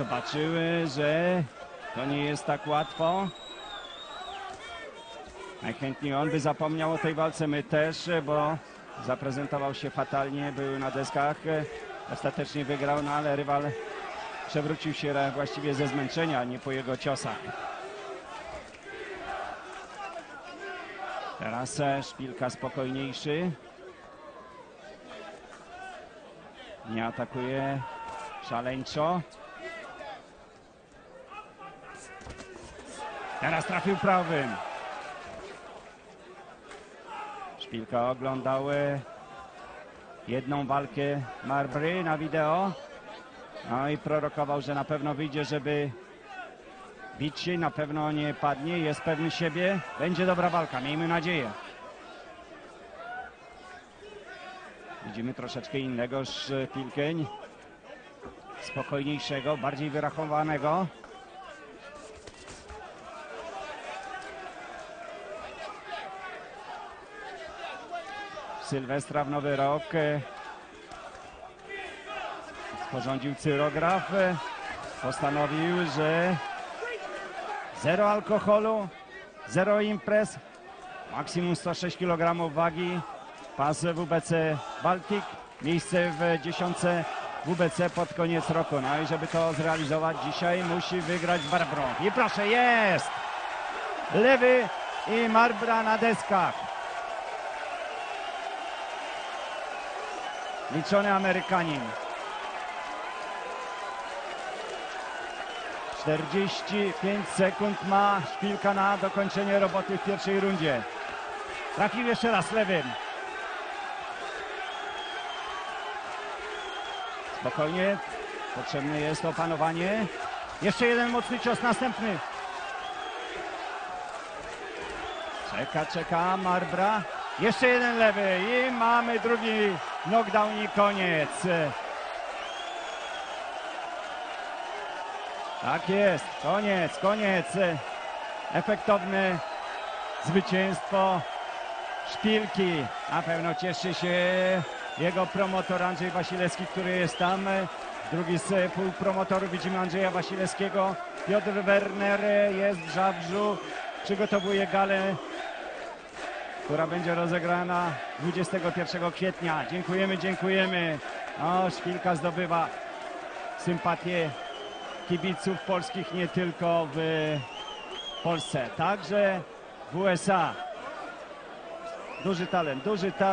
Zobaczyły, że to nie jest tak łatwo. Najchętniej on by zapomniał o tej walce, my też, bo zaprezentował się fatalnie, był na deskach. Ostatecznie wygrał, no ale rywal przewrócił się właściwie ze zmęczenia, nie po jego ciosach. Teraz szpilka spokojniejszy. Nie atakuje szaleńczo. Teraz trafił prawym. Szpilka oglądał e, jedną walkę Marbry na wideo. No i prorokował, że na pewno wyjdzie, żeby bić się, na pewno nie padnie, jest pewny siebie. Będzie dobra walka, miejmy nadzieję. Widzimy troszeczkę innego szpilkę, spokojniejszego, bardziej wyrachowanego. Sylwestra w Nowy Rok e, sporządził cyrograf. e, Postanowił, że zero alkoholu, zero imprez, maksimum 106 kg wagi, pas WBC Baltic, miejsce w dziesiątce WBC pod koniec roku. No i żeby to zrealizować dzisiaj musi wygrać z. I proszę, jest! Lewy i Marbra na deskach. Liczony Amerykanin. 45 sekund ma szpilka na dokończenie roboty w pierwszej rundzie. Trafił jeszcze raz lewym. Spokojnie. Potrzebne jest opanowanie. Jeszcze jeden mocny cios, następny. Czeka, czeka Marbra. Jeszcze jeden lewy i mamy drugi knockdown i koniec. Tak jest, koniec, koniec. Efektowne zwycięstwo Szpilki. Na pewno cieszy się jego promotor Andrzej Wasilewski, który jest tam. Drugi z półpromotorów widzimy Andrzeja Wasilewskiego. Piotr Werner jest w Żabrzu. Przygotowuje galę, która będzie rozegrana 21 kwietnia. Dziękujemy, dziękujemy. O, Szpilka zdobywa sympatię kibiców polskich nie tylko w Polsce, także w USA. Duży talent, duży talent.